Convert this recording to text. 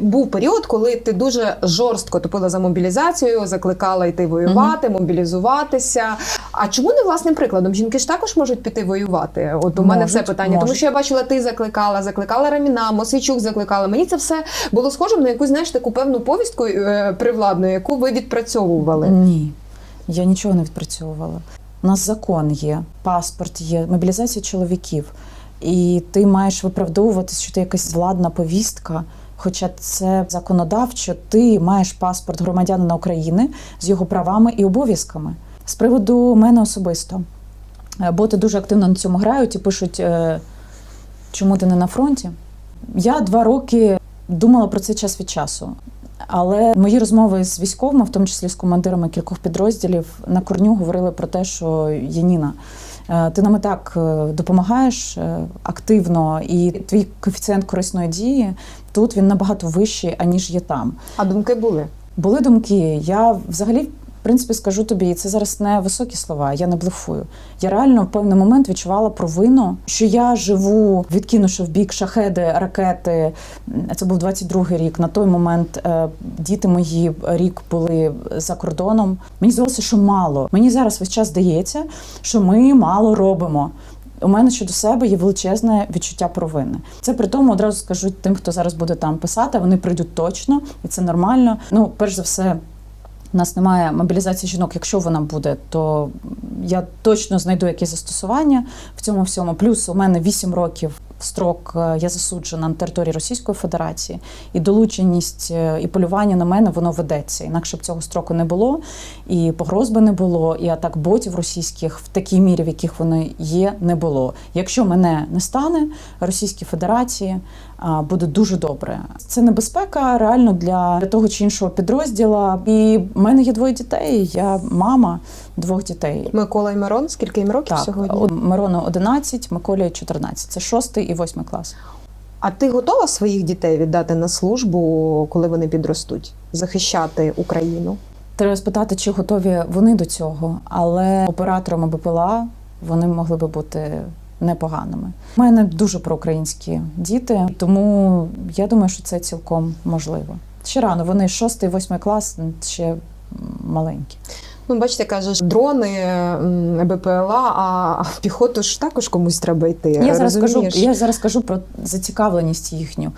Був період, коли ти дуже жорстко топила за мобілізацію, закликала йти воювати, мобілізуватися. А чому не власним прикладом? Жінки ж також можуть піти воювати. От у мене все питання, тому що я бачила, ти закликала, закликала Раміна, Мосичук закликала. Мені це все було схожим на якусь знаєш таку певну повістку е, привладну, яку ви відпрацьовували. Ні, я нічого не відпрацьовувала. У нас закон є, паспорт є, мобілізація чоловіків. І ти маєш виправдовуватись, що ти якась владна повістка. Хоча це законодавчо, ти маєш паспорт громадянина України з його правами і обов'язками. З приводу мене особисто. Е, Боти дуже активно на цьому грають і пишуть, е, чому ти не на фронті. Я два роки думала про це час від часу. Але мої розмови з військовими, в тому числі з командирами кількох підрозділів, на корню говорили про те, що Яніна, е, ти нам і так е, допомагаєш е, активно, і твій коефіцієнт корисної дії тут він набагато вищий, аніж є там. А думки були. Були думки. Я взагалі, принципі, скажу тобі, і це зараз не високі слова, я не блефую. Я реально в певний момент відчувала провину, що я живу, відкинувши в бік шахеди, ракети. Це був 22-й рік. На той момент е, діти мої рік були за кордоном. Мені здалося, що мало. Мені зараз весь час здається, що ми мало робимо. У мене щодо себе є величезне відчуття провини. Це при тому одразу скажу тим, хто зараз буде там писати. Вони прийдуть точно, і це нормально. Ну, перш за все, у нас немає мобілізації жінок. Якщо вона буде, то я точно знайду якісь застосування в цьому всьому. Плюс у мене 8 років строк е, я засуджена на території Російської Федерації, і долученість е, і полювання на мене воно ведеться. Інакше б цього строку не було, і погроз би не було, і атак ботів російських в такій мірі, в яких вони є, не було. Якщо мене не стане Російській Федерації, а, буде дуже добре. Це небезпека реально для, для того чи іншого підрозділа. І в мене є двоє дітей. Я мама двох дітей. Микола і Мирон, скільки їм років Так, сьогодні? Мирону 11, Миколі 14. Це шостий і восьмий клас. А ти готова своїх дітей віддати на службу, коли вони підростуть, захищати Україну? Треба спитати, чи готові вони до цього, але операторами БПЛА вони могли би бути непоганими. У мене дуже проукраїнські діти, тому я думаю, що це цілком можливо. Ще рано, вони шостий, восьмий клас, ще маленькі. Ну, бачите, кажеш, дрони, БПЛА, а в піхоту ж також комусь треба йти. Я зараз кажу, я зараз кажу про зацікавленість їхню.